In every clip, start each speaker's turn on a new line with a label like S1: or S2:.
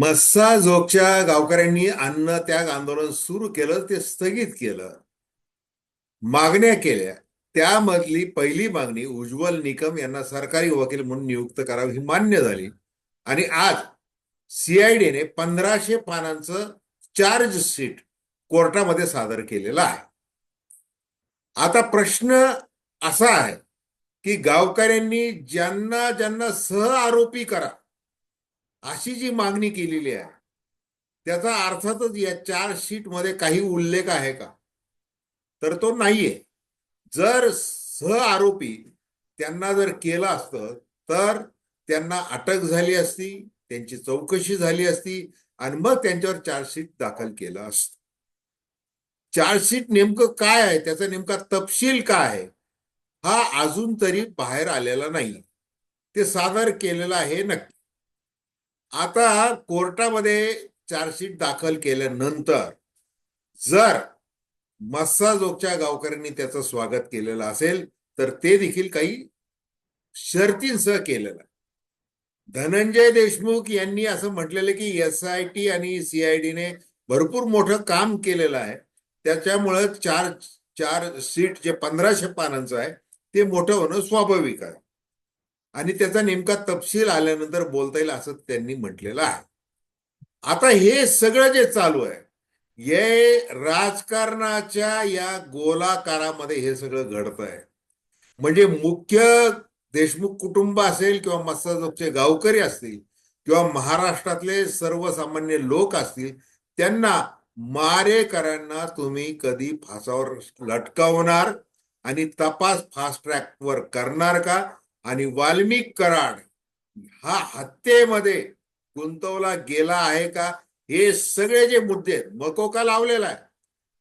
S1: मस्सा जोगच्या गावकऱ्यांनी अन्न त्याग आंदोलन सुरू केलं ते स्थगित केलं. मागण्या केल्या. त्यामधली पहिली मागणी उज्ज्वल निकम यांना सरकारी वकील म्हणून नियुक्त करावी ही मान्य झाली. आणि आज सीआयडीने पंधराशे पानांचं चार्ज शीट कोर्टामध्ये सादर केलेलं आहे. आता प्रश्न असा आहे की गावकऱ्यांनी ज्यांना ज्यांना सह आरोपी करा अशी जी मागणी केलेली आहे त्याचा अर्थातच या चारमध्ये काही उल्लेख आहे का? तर तो नाहीये. जर सह आरोपी त्यांना जर केलं असतं तर त्यांना अटक झाली असती त्यांची चौकशी झाली असती आणि मग त्यांच्यावर चार्जशीट दाखल केलं असतं. चार्जशीट नेमकं काय आहे? त्याचा नेमका तपशील काय आहे? हा अजून तरी बाहेर आलेला नाही. ते सादर केलेलं आहे नक्की. आता कोर्टामध्ये चार्जशीट दाखल केल्यानंतर जर मस्साजोगच्या गावकऱ्यांनी त्याचं स्वागत केलेलं असेल तर ते देखील काही शर्तींसह केलेलं आहे. धनंजय देशमुख यांनी असं म्हटलेलं की एस आय टी आणि सीआयडीने भरपूर मोठं काम केलेलं आहे. त्याच्यामुळं चार चार सीट जे पंधराशे पानांचं आहे ते मोठं होणं स्वाभाविक आहे. आणि त्याचा नेमका तपशील आल्यानंतर बोलता येईल असं त्यांनी म्हटलेलं आहे. आता हे सगळं जे चालू आहे हे राजकारणाच्या या गोलाकारामध्ये हे सगळं घडत आहे म्हणजे मुख्य देशमुख कुटुंब असेल किंवा मस्साजोगचे गावकरी असतील किंवा महाराष्ट्रातले सर्वसामान्य लोक असतील त्यांना मारेकरांना तुम्ही कधी फासावर लटकावणार आणि तपास फास्ट ट्रॅकवर करणार का? आणि वाल्मिक कराड हा हत्येमध्ये गुंतवला गेला आहे का? हे सगळे जे मुद्दे आहेत मकोका लावलेला आहे.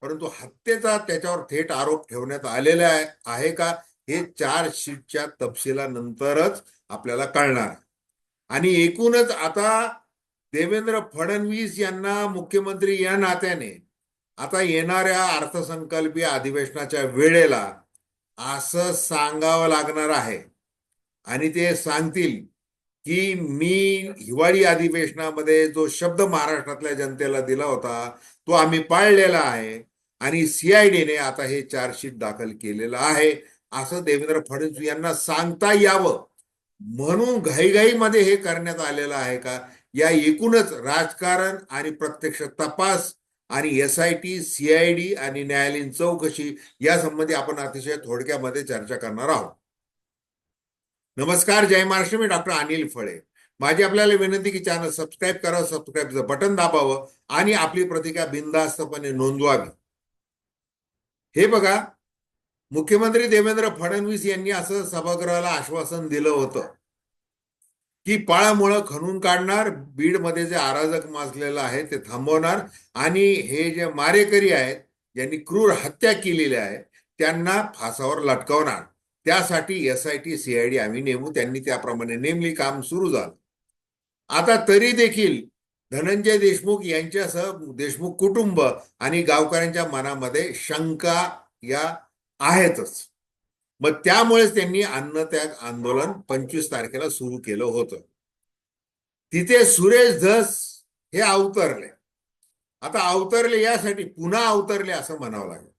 S1: परंतु हत्येचा त्याच्यावर थेट आरोप ठेवण्यात आलेला आहे आहे का? हे चार शीटच्या तपशिलानंतरच आपल्याला कळणार आणि एकूणच आता देवेंद्र फडणवीस यांना मुख्यमंत्री या नात्याने आता येणाऱ्या अर्थसंकल्पीय अधिवेशनाच्या वेळेला असं सांगावं लागणार आहे. आणि ते सांगतील की मी हिवाळी अधिवेशनामध्ये जो शब्द महाराष्ट्रातल्या जनतेला दिला होता तो आम्ही पाळलेला आहे आणि सीआयडीने आता हे चार्जशीट दाखल केलेलं आहे. असं देवेंद्र फडणवीस यांना सांगता यावं. म्हणून घाईघाईमध्ये हे करण्यात आलेलं आहे का? या एकूणच राजकारण आणि प्रत्यक्ष तपास आणि एस आय टी सीआयडी आणि न्यायालयीन चौकशी या संबंधी आपण अतिशय थोडक्यामध्ये चर्चा करणार आहोत. नमस्कार जय महाराष्ट्र मी डॉक्टर अनिल फळे. माझी आपल्याला विनंती की चॅनल सबस्क्राईब करा सबस्क्राईबचं बटन दाबावं आणि आपली प्रतिक्रिया बिनधास्तपणे नोंदवावी. हे बघा मुख्यमंत्री देवेंद्र फडणवीस यांनी असं सभागृहाला आश्वासन दिलं होतं की पाळामुळं खणून काढणार बीडमध्ये जे आराजक माजलेलं आहे ते थांबवणार आणि हे जे मारेकरी आहेत ज्यांनी क्रूर हत्या केलेली आहे त्यांना फासावर लटकवणार. त्यासाठी एस आय टी सीआयडी आम्ही नेमू. त्यांनी त्याप्रमाणे नेमली काम सुरू झालं. आता तरी देखील धनंजय देशमुख यांच्यासह देशमुख कुटुंब आणि गावकऱ्यांच्या मनामध्ये शंका या आहेतच. मग त्यामुळेच त्यांनी अन्नत्याग आंदोलन पंचवीस तारखेला सुरू केलं होतं. तिथे सुरेश धस हे अवतरले. आता अवतरले यासाठी पुन्हा अवतरले असं म्हणावं लागेल.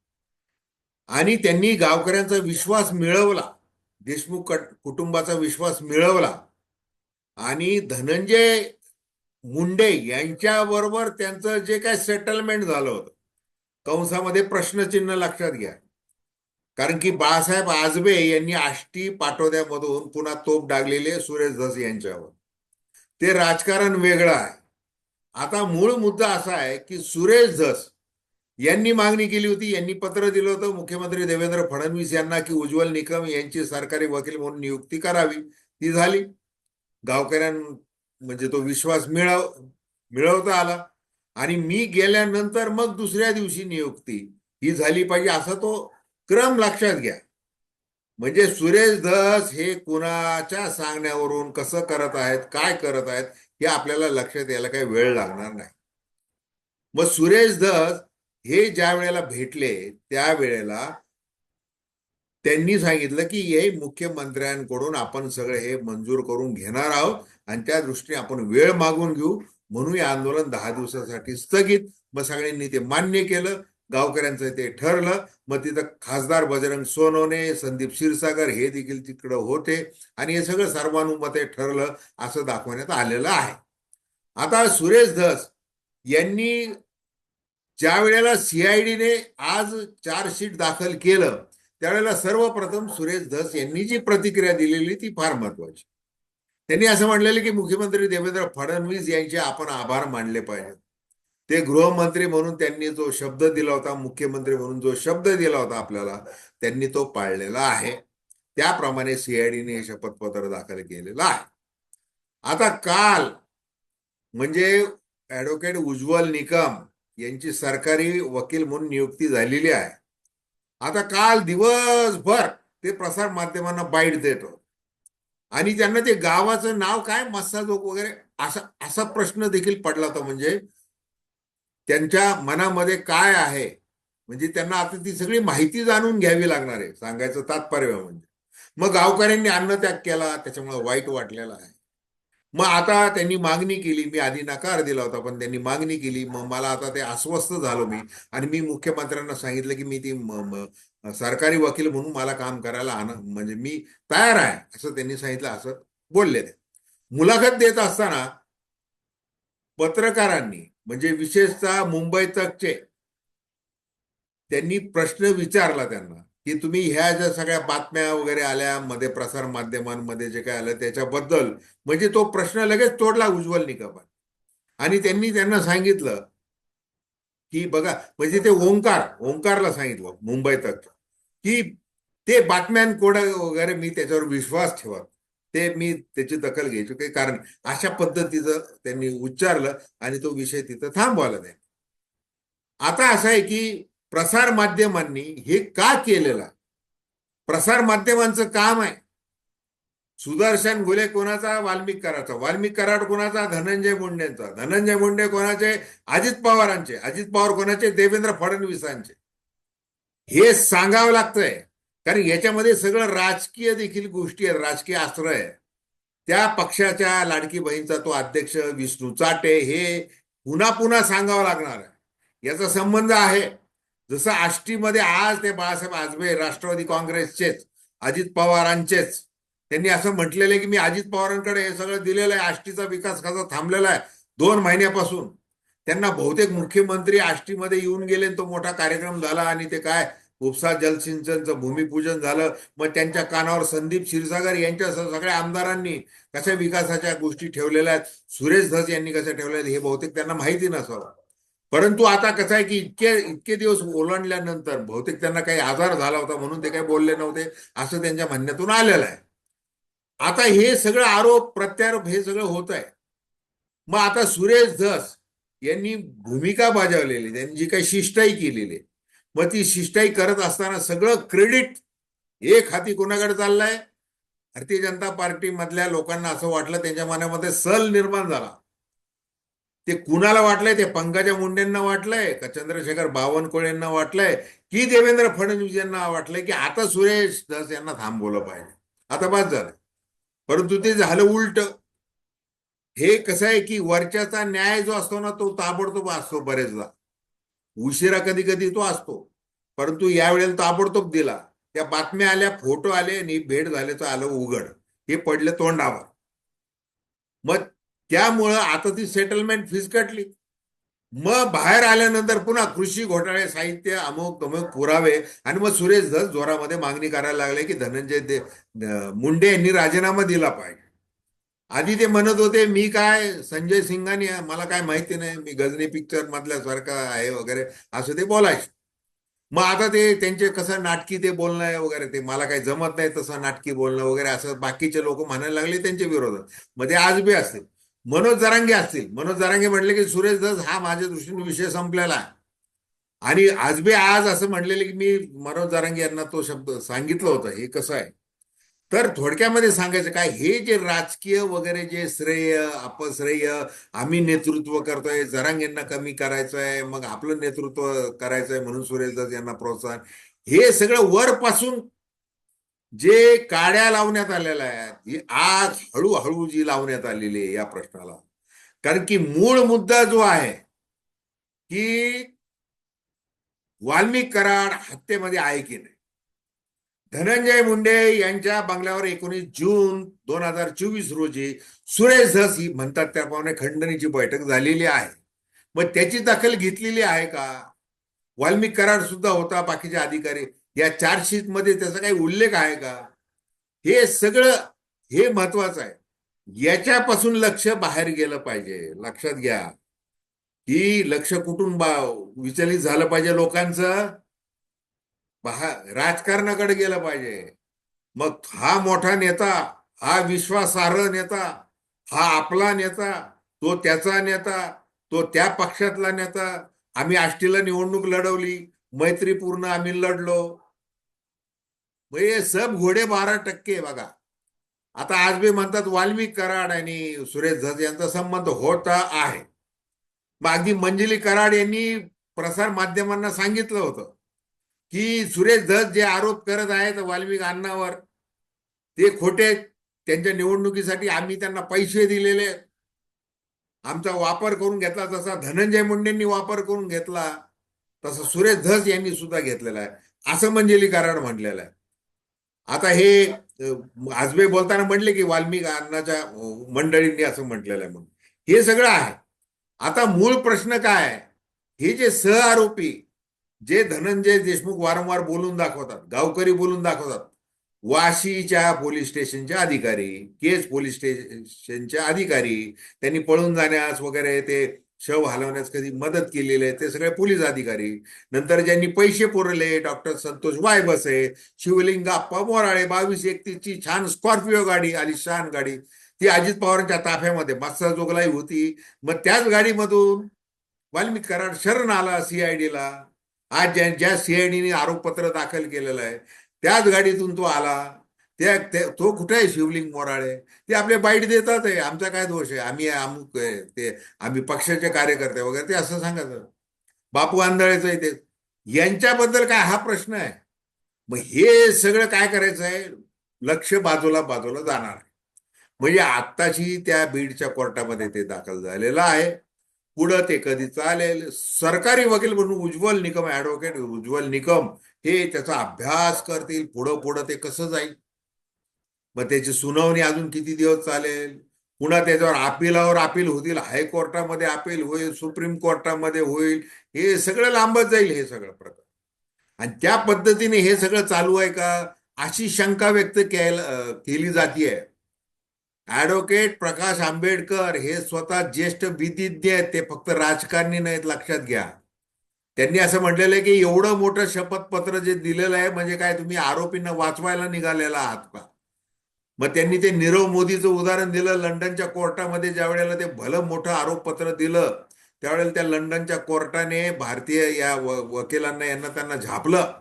S1: आणि त्यांनी गावकऱ्यांचा विश्वास मिळवला. देशमुख कुटुंबाचा विश्वास मिळवला. आणि धनंजय मुंडे यांच्याबरोबर त्यांचं जे काय सेटलमेंट झालं होतं कंसामध्ये प्रश्नचिन्ह लक्षात घ्या. कारण की बाळासाहेब आजबे यांनी आष्टी पाटोद्यामधून पुन्हा तोप डागलेले सुरेश धस यांच्यावर. ते राजकारण वेगळं आहे. आता मूळ मुद्दा असा आहे की सुरेश धस यांनी मागणी केली होती यांनी पत्र दिलं होतं. मुख्यमंत्री देवेंद्र फडणवीस यांना की उज्ज्वल निकम यांची सरकारी वकील म्हणून नियुक्ती करावी. ती झाली. गावकऱ्यां म्हणजे तो विश्वास मिळव मिळवता आला. आणि मी गेल्यानंतर मग दुसऱ्या दिवशी नियुक्ती ही झाली पाहिजे असा तो क्रम लक्षात घ्या. म्हणजे सुरेश धस हे कुणाच्या सांगण्यावरून कसं करत आहेत काय करत आहेत हे आपल्याला लक्षात यायला काही वेळ लागणार नाही. मग सुरेश धस हे ज्या वेळेला भेटले त्यावेळेला त्यांनी सांगितलं की हे मुख्यमंत्र्यांकडून आपण सगळे हे मंजूर करून घेणार आहोत आणि त्या दृष्टीने आपण वेळ मागून घेऊ. म्हणून हे आंदोलन दहा दिवसासाठी स्थगित. मग सगळ्यांनी ते मान्य केलं गावकऱ्यांचं ते ठरलं. मग तिथं खासदार बजरंग सोनवणे संदीप क्षीरसागर हे देखील तिकडं होते आणि हे सगळं सर्वानुमते ठरलं असं दाखवण्यात आलेलं आहे. आता सुरेश धस यांनी ज्या वेळेला सीआयडीने आज चार्जशीट दाखल केलं त्यावेळेला सर्वप्रथम सुरेश धस यांनी जी प्रतिक्रिया दिलेली ती फार महत्वाची त्यांनी असं म्हणलेलं की मुख्यमंत्री देवेंद्र फडणवीस यांचे आपण आभार मानले पाहिजेत. ते गृहमंत्री म्हणून त्यांनी जो शब्द दिला होता मुख्यमंत्री म्हणून जो शब्द दिला होता आपल्याला त्यांनी तो पाळलेला आहे. त्याप्रमाणे सीआयडीने हे शपथपत्र दाखल केलेलं आहे. आता काल म्हणजे ऍडव्होकेट उज्ज्वल निकम यांची सरकारी वकील म्हणून नियुक्ती झालेली आहे. आता काल दिवसभर ते प्रसार माध्यमांना बाईट देत आणि त्यांना ते गावाचं नाव काय? मस्साजोग वगैरे असा असा प्रश्न देखील पडला होता म्हणजे त्यांच्या मनामध्ये काय आहे? म्हणजे त्यांना आता ती सगळी माहिती जाणून घ्यावी लागणार आहे सांगायचं तात्पर्य म्हणजे. मग गावकऱ्यांनी अन्नत्याग केला त्याच्यामुळे वाईट वाटलेला आहे. मग आता त्यांनी मागणी केली मी आधी नकार दिला होता पण त्यांनी मागणी केली. मग मला आता ते अस्वस्थ झालो मी. आणि मी मुख्यमंत्र्यांना सांगितलं की मी ती सरकारी वकील म्हणून मला काम करायला आण म्हणजे मी तयार आहे असं त्यांनी सांगितलं असं बोलले ते. मुलाखत देत असताना पत्रकारांनी म्हणजे विशेषतः मुंबई तकचे त्यांनी प्रश्न विचारला त्यांना. की तुम्ही ह्या ज्या सगळ्या बातम्या वगैरे आल्या मध्ये प्रसार माध्यमांमध्ये जे काय आलं त्याच्याबद्दल म्हणजे तो प्रश्न लगेच तोडला उज्ज्वल निकमाने. आणि त्यांनी त्यांना सांगितलं की बघा म्हणजे ते ओंकार ओंकारला सांगितलं मुंबईतच की ते बातम्यांकोड वगैरे मी त्याच्यावर विश्वास ठेवत. ते मी त्याची दखल घ्यायची काही कारण अशा पद्धतीचं त्यांनी उच्चारलं आणि तो विषय तिथं थांबवला नाही. आता असं आहे की प्रसार माध्यमांनी हे का केलेलं? प्रसार माध्यमांचं काम आहे. सुदर्शन घुले कोणाचा? वाल्मिक कराचा वाल्मिक कराड कोणाचा? धनंजय मुंडेंचा. धनंजय मुंडे कोणाचे? अजित पवारांचे. अजित पवार कोणाचे? देवेंद्र फडणवीसांचे. हे सांगावं लागतंय. कारण याच्यामध्ये सगळं राजकीय देखील गोष्टी आहेत. राजकीय आश्रय आहे. त्या पक्षाच्या लाडकी बहीणचा तो अध्यक्ष विष्णू चाटे हे पुन्हा पुन्हा सांगावं लागणार आहे. याचा संबंध आहे. जसं आष्टीमध्ये आज ते बाळासाहेब आजबे राष्ट्रवादी काँग्रेसचेच अजित पवारांचेच त्यांनी असं म्हटलेलं आहे की मी अजित पवारांकडे हे सगळं दिलेलं आहे आष्टीचा विकास कसा थांबलेला आहे दोन महिन्यापासून. त्यांना बहुतेक मुख्यमंत्री आष्टीमध्ये येऊन गेले तो मोठा कार्यक्रम झाला आणि ते काय उपसा जलसिंचनचं भूमिपूजन झालं मग त्यांच्या कानावर संदीप क्षीरसागर यांच्या सगळ्या आमदारांनी कशा विकासाच्या गोष्टी ठेवलेल्या आहेत सुरेश धस यांनी कशा ठेवल्या आहेत हे बहुतेक त्यांना माहिती नसावं. परंतु आता कसं आहे की इतके इतके दिवस ओलांडल्यानंतर बहुतेक त्यांना काही आजार झाला होता म्हणून ते काही बोलले नव्हते असं त्यांच्या म्हणण्यातून आलेलं आहे. आता हे सगळं आरोप प्रत्यारोप हे सगळं होत आहे. मग आता सुरेश धस यांनी भूमिका बजावलेली त्यांनी जी काही शिष्टाई केलेली आहे. मग ती शिष्टाई करत असताना सगळं क्रेडिट एक हाती कोणाकडे चाललंय? भारतीय जनता पार्टी मधल्या लोकांना असं वाटलं त्यांच्या मनामध्ये सल निर्माण झाला. ते कुणाला वाटलंय? ते पंकजा मुंडेंना वाटलंय का चंद्रशेखर बावनकुळेंना वाटलंय की देवेंद्र फडणवीस यांना वाटलंय की आता सुरेश धस यांना थांबवलं पाहिजे. आता बस झालं. परंतु ते झालं उलट. हे कसं आहे की वरच्याचा न्याय जो असतो ना तो ताबडतोब असतो बरेचदा. उशिरा कधी कधी तो असतो. परंतु यावेळेला ताबडतोब दिला. त्या बातम्या आल्या फोटो आले आणि भेट झाल्याचं आलं उघड. हे पडलं तोंडावर. मग त्यामुळं आता ती सेटलमेंट फिसकटली मग बाहेर आल्यानंतर पुन्हा कृषी घोटाळे साहित्य अमुक तमुक पुरावे आणि मग सुरेश धस जोरामध्ये मागणी करायला लागले की धनंजय दे मुंडे यांनी राजीनामा दिला पाहिजे. आधी ते म्हणत होते मी काय संजय सिंगानी मला काय माहिती नाही. मी गजनी पिक्चर मधल्यासारखा आहे वगैरे. असं ते बोलायचे. मग आता ते त्यांचे कसं नाटकी ते बोलणं आहे वगैरे ते मला काही जमत नाही तसं नाटकी बोलणं वगैरे असं बाकीचे लोक म्हणायला लागले त्यांच्या विरोधात. मग ते आज बी असतील. मनोज जरांगे असतील. मनोज जरांगे म्हटले की सुरेश दस हा माझ्या दृष्टीने विषय संपलेला आणि आणि आजबे आज असं म्हणलेले की मी मनोज जरांगे यांना तो शब्द सांगितलं होतं. हे कसं आहे? तर थोडक्यामध्ये सांगायचं काय हे जे राजकीय वगैरे जे श्रेय अपश्रेय आम्ही नेतृत्व करतोय जरांगेंना कमी करायचं आहे मग आपलं नेतृत्व करायचं आहे म्हणून सुरेश दस यांना प्रोत्साहन हे सगळं वरपासून जे काड्या लावण्यात आलेल्या आहेत ही आज हळूहळू जी लावण्यात आलेली आहे या प्रश्नाला. कारण की मूळ मुद्दा जो आहे की वाल्मिक कराड हत्येमध्ये आहे की नाही? धनंजय मुंडे यांच्या बंगल्यावर एकोणीस जून दोन हजार चोवीस रोजी सुरेश धस ही म्हणतात त्याप्रमाणे खंडणीची बैठक झालेली आहे. मग त्याची दखल घेतलेली आहे का? वाल्मिक कराड सुद्धा होता बाकीचे अधिकारी. या चार्जशीटमध्ये त्याचा काही उल्लेख आहे का? हे सगळं हे महत्वाचं आहे. याच्यापासून लक्ष बाहेर गेलं पाहिजे. लक्षात घ्या. की लक्ष कुठून बा विचलित झालं पाहिजे लोकांचं? राजकारणाकडे गेलं पाहिजे. मग हा मोठा नेता हा विश्वासार्ह नेता हा आपला नेता तो त्याचा नेता तो त्या पक्षातला नेता आम्ही आष्टीला निवडणूक लढवली. मैत्रीपूर्ण आम्ही लढलो. मग हे सब घोडे बारा टक्के बघा. आता आज बी म्हणतात वाल्मिक कराड आणि सुरेश धस यांचा संबंध होता आहे. मग अगदी मंजिली कराड यांनी प्रसार माध्यमांना सांगितलं होतं की सुरेश धस जे आरोप करत आहेत वाल्मिक अण्णावर ते खोटे त्यांच्या निवडणुकीसाठी आम्ही त्यांना पैसे दिलेले आमचा वापर करून घेतला तसा धनंजय मुंडेंनी वापर करून घेतला. तसं सुरेश धस यांनी सुद्धा घेतलेला आहे. असं मंजिली कराड म्हटलेलं आहे. आता हे आजबे बोलताना म्हटले की वाल्मिक अन्नाच्या मंडळींनी असं म्हटलेलं आहे म्हणून. हे सगळं आहे. आता मूळ प्रश्न काय हे जे सह आरोपी जे धनंजय देशमुख वारंवार बोलून दाखवतात गावकरी बोलून दाखवतात वाशीच्या पोलीस स्टेशनचे अधिकारी केज पोलीस स्टेशनचे अधिकारी त्यांनी पळून जाण्यास वगैरे ते शव हलवण्यास कधी मदत केलेली आहे ते सगळे पोलीस अधिकारी. नंतर ज्यांनी पैसे पुरले डॉक्टर संतोष वायबसे शिवलिंग अप्पा मोराळे बावीस एकतीसची छान स्कॉर्पिओ गाडी आली शान गाडी. ती अजित पवारांच्या ताफ्यामध्ये मस्त जोगलाई होती. मग त्याच गाडीमधून वाल्मिक कराड शरण आला सीआयडीला आज ज्या ज्या सीआयडीने आरोपपत्र दाखल केलेलं आहे त्याच गाडीतून तो आला. त्या तो कुठे आहे शिवलिंग मोराळे? ते आपले बाईट देतात आहे आमचा काय दोष आहे? आम्ही अमुक ते आम्ही पक्षाचे कार्यकर्ते वगैरे ते असं सांगत बापू आंधळेचं आहे ते. यांच्याबद्दल काय हा प्रश्न आहे. मग हे सगळं काय करायचं आहे? लक्ष बाजूला बाजूला जाणार आहे. म्हणजे आत्ताची त्या बीडच्या कोर्टामध्ये ते दाखल झालेलं आहे. पुढं ते कधी चालेल? सरकारी वकील म्हणून उज्ज्वल निकम ऍडव्होकेट उज्ज्वल निकम हे त्याचा अभ्यास करतील. पुढं पुढं ते कसं जाईल? मग त्याची सुनावणी अजून किती दिवस चालेल? पुन्हा त्याच्यावर अपिलावर अपील होतील हायकोर्टामध्ये अपील होईल सुप्रीम कोर्टामध्ये होईल हे सगळं लांबत जाईल हे सगळं प्रकार आणि त्या पद्धतीने हे सगळं चालू आहे का? अशी शंका व्यक्त केली जातीये. ॲडव्होकेट प्रकाश आंबेडकर हे स्वतः ज्येष्ठ विधिज्ञ आहेत ते फक्त राजकारणी नाहीत लक्षात घ्या. त्यांनी असं म्हटलेलं आहे की एवढं मोठं शपथपत्र जे दिलेलं आहे म्हणजे काय तुम्ही आरोपींना वाचवायला निघालेला आहात का? मग त्यांनी ते नीरव मोदीचं उदाहरण दिलं लंडनच्या कोर्टामध्ये ज्या वेळेला ते भलं मोठं आरोपपत्र दिलं त्यावेळेला त्या लंडनच्या कोर्टाने भारतीय या वकिलांना यांना त्यांना झापलं.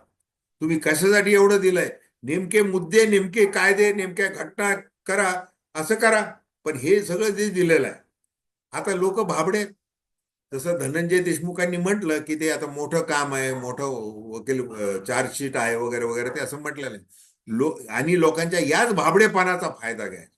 S1: तुम्ही कशासाठी एवढं दिलंय? नेमके मुद्दे नेमके कायदे नेमक्या घटना करा असं करा. पण हे सगळं जे दिलेलं आहे आता लोक भाबडे तसं धनंजय देशमुखांनी म्हटलं की ते आता मोठं काम आहे मोठं वकील चार्जशीट आहे वगैरे वगैरे ते असं म्हटलेलं आहे. लो आणि लोकांच्या याच भाबडेपणाचा फायदा घ्यायचा.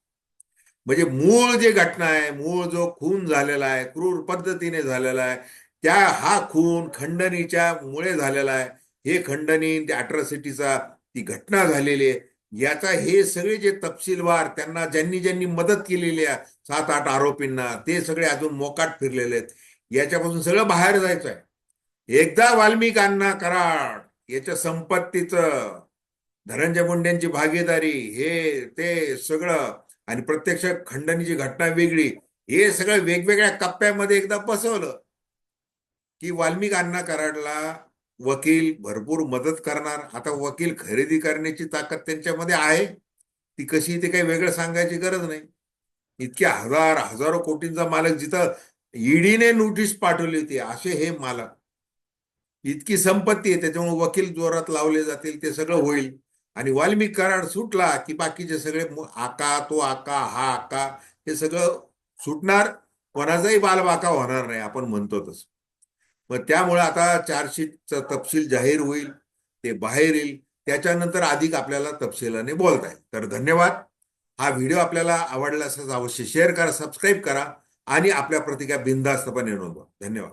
S1: म्हणजे मूळ जे घटना आहे मूळ जो खून झालेला आहे क्रूर पद्धतीने झालेला आहे त्या हा खून खंडणीच्या मुळे झालेला आहे. हे खंडणी अट्रॉसिटीचा ती घटना झालेली आहे. याचा हे सगळे जे तपशीलवार त्यांना ज्यांनी ज्यांनी मदत केलेली आहे सात आठ आरोपींना ते सगळे अजून मोकाट फिरलेले आहेत. याच्यापासून सगळं बाहेर जायचं आहे. एकदा वाल्मिकांना कराड याच्या संपत्तीचं धनंजय मुंडेंची भागीदारी हे ते सगळं. आणि प्रत्यक्ष खंडणीची घटना वेगळी. हे सगळं वेगवेगळ्या कप्प्यामध्ये एकदा बसवलं. की वाल्मिक अण्णा कराडला वकील भरपूर मदत करणार. आता वकील खरेदी करण्याची ताकद त्यांच्यामध्ये आहे. ती कशी ते काही वेगळं सांगायची गरज नाही. इतक्या हजार हजारो कोटींचा मालक जिथं ईडीने नोटीस पाठवली होती असे हे मालक. इतकी संपत्ती आहे त्याच्यामुळे वकील जोरात लावले जातील ते सगळं होईल. आणि वाल्मिक करार सुटला की बाकीचे सगळे आका तो आका हा आका हे सगळं सुटणार कोणाचाही बालबाका होणार नाही आपण म्हणतो तसं. मग त्यामुळे आता चार्जशीटचा तपशील जाहीर होईल ते बाहेर येईल त्याच्यानंतर अधिक आपल्याला तपशिलाने बोलता येईल. तर धन्यवाद. हा व्हिडिओ आपल्याला आवडला असेल अवश्य शेअर करा सबस्क्राईब करा आणि आपल्या प्रतिक्रिया बिनधास्तपणे नोंदवा. धन्यवाद.